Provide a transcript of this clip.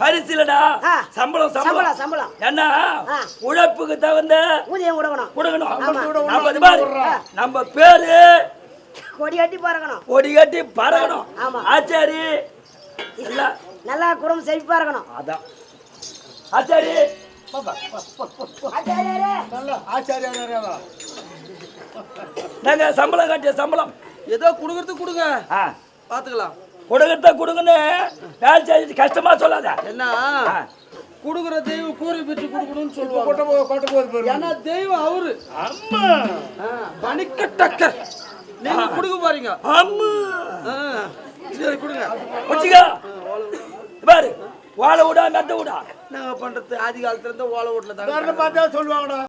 பரிசுலடா? ஆ. சம்பளம் சம்பளம். சம்பளம் சம்பளம். என்ன ஆ. உழைப்புக்கு தகுந்த ஊதியம் கொடுக்கணும். கொடுக்கணும். நம்ம பாரு, நம்ம பேரு கொடி கட்டி பறக்கணும். கொடி கட்டி பறக்கணும். ஆமா. ஆச்சாரி. இல்ல. நல்லா குடும்பம் செழிப்பா இருக்கணும். அதான். ஆச்சாரி. நாங்க சம்பளம் கட்டிய சம்பளம். ஏதோ குடுக்கறது கொடுங்க. ஆ, பாத்துக்கலாம். கொடுக்கறத கொடுங்கன்னு வேலை செஞ்சு கஷ்டமா சொல்லாத. என்ன. குடுக்குற தெய்வம் கூறி பிச்சு குடுக்கணும்னு சொல்லுவாங்க. ஏன்னா தெய்வம் அவரு. ஆ, பணிக்க டக்கர் நீங்க குடுக்க போறீங்க. அம்மு. சரி கொடுங்க. வச்சுக்கோ. பாரு வாழை விடா மெத்த விடா நாங்க பண்றது ஆதி காலத்துல இருந்து ஓலை வீட்டுல தாங்க பார்த்தா சொல்லுவாங்கடா.